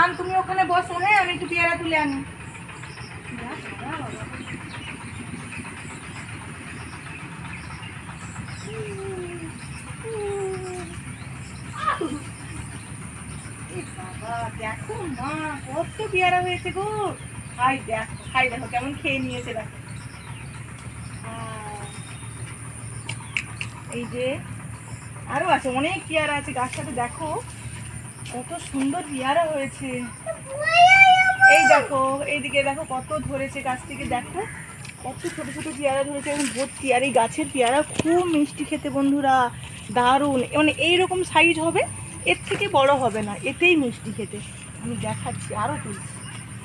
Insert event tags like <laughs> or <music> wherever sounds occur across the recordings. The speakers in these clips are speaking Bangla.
আম তুমি ওখানে বসো হ্যাঁ? আমি একটু পেয়ারা তুলে আনি। দেখো মা, কত পেয়ারা হয়েছে গো। হাই, দেখো হাই, দেখো, কেমন খেয়ে নিয়েছে, দেখো। এই যে আরও আছে, অনেক পেয়ারা আছে, গাছটাতে দেখো। কত সুন্দর পেয়ারা হয়েছে। এই দেখো, এইদিকে দেখো কত ধরেছে গাছ থেকে দেখো। কত ছোট ছোট পেয়ারা ধরেছে এখন ভর্তি। আর এই গাছের পেয়ারা খুব মিষ্টি খেতে বন্ধুরা, দারুণ। মানে এইরকম সাইজ হবে, এর থেকে বড় হবে না, এতেই মিষ্টি খেতে। আমি দেখাচ্ছি আরও তুলছি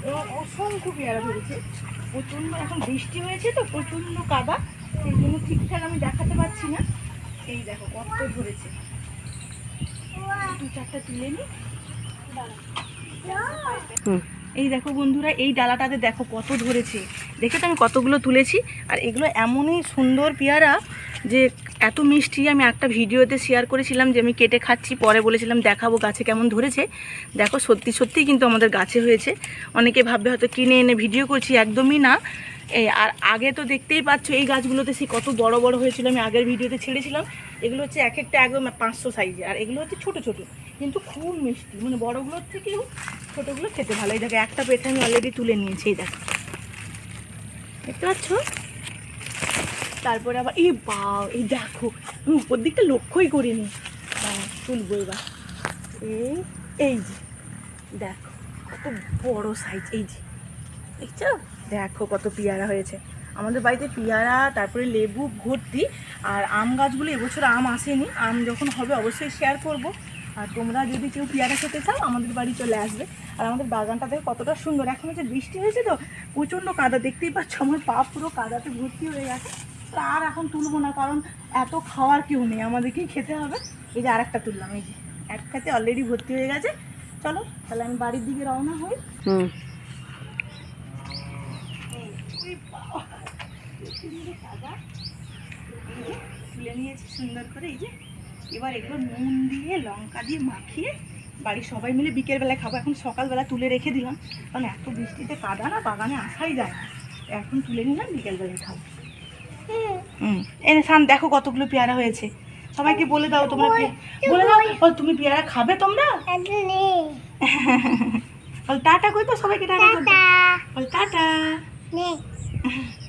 এবং অসংখ্য পেয়ারা ধরেছে। প্রচণ্ড এখন বৃষ্টি হয়েছে তো, প্রচণ্ড কাদা, সেই জন্য ঠিকঠাক আমি দেখাতে পারছি না। এই দেখো কত ধরেছে। দু চারটা তুলে নি। এই দেখো বন্ধুরা এই ডালাটাতে দেখো কত ধরেছে। দেখে তো আমি কতগুলো তুলেছি। আর এগুলো এমনই সুন্দর পেয়ারা যে এত মিষ্টি। আমি একটা ভিডিওতে শেয়ার করেছিলাম যে আমি কেটে খাচ্ছি পরে বলেছিলাম দেখাবো গাছে কেমন ধরেছে। দেখো সত্যি সত্যি কিন্তু আমাদের গাছে হয়েছে। অনেকে ভাববে হয়তো কিনে এনে ভিডিও করছি একদমই না। এই আর আগে তো দেখতেই পাচ্ছ এই গাছগুলোতে সে কত বড় বড় হয়েছিল আমি আগের ভিডিওতে ছেড়েছিলাম। এগুলো হচ্ছে এক একটা একদম পাঁচশো সাইজে আর এগুলো হচ্ছে ছোট ছোট কিন্তু খুব মিষ্টি। মানে বড়গুলোর থেকেও ছোটোগুলো খেতে ভালো। এই দেখো একটা পেটে আমি অলরেডি তুলে নিয়েছি এই দেখো। দেখতে পাচ্ছ? তারপরে আবার এই বা এই দেখো আমি উপর দিকটা লক্ষ্যই করিনি। দাঁড়াও, তুলবো এবার। এই এই যে দেখো কত বড় সাইজ এই যে। দেখছ? দেখো কত পেয়ারা হয়েছে। আমাদের বাড়িতে পেয়ারা, তারপরে লেবু, ভর্তি আর আম গাছগুলো এবছর আম আসেনি। আম যখন হবে অবশ্যই শেয়ার করব। আর তোমরা যদি কেউ পেয়ারা খেতে চাও, আমাদের বাড়ি চলে আসবে। আর আমাদের বাগানটা দেখো কতটা সুন্দর। এখন হচ্ছে বৃষ্টি হয়েছে তো, প্রচণ্ড কাদা। দেখতেই পাচ্ছ আমার পা পুরো কাদাতে ভর্তি হয়ে গেছে। আর এখন তুলবো না, কারণ এত খাওয়ার কেউ নেই। আমাদেরকেই খেতে হবে। এই যে আরেকটা তুললাম, এই যে। এক খাতে অলরেডি ভর্তি হয়ে গেছে। চলো, তাহলে আমি বাড়ির দিকে রওনা হই। হুম। তুলে নিয়েছি সুন্দর করে এই যে এবার এগুলো নুন দিয়ে লঙ্কা দিয়ে মাখিয়ে বাড়ির সবাই মিলে বিকেলবেলায় খাব। এখন সকালবেলা তুলে রেখে দিলাম কারণ এত বৃষ্টিতে কাদা না বাগানে আসাই যায় না। এখন তুলে নিলাম বিকেলবেলায় খাব। হুম এনে সান দেখো কতগুলো পেয়ারা হয়েছে। সবাইকে বলে দাও তোমরা বলে দাও বল তুমি পেয়ারা খাবে তোমরা? বল টাটা কই তো সবাইকে টাটা বল টাটা। Mm-hmm. <laughs>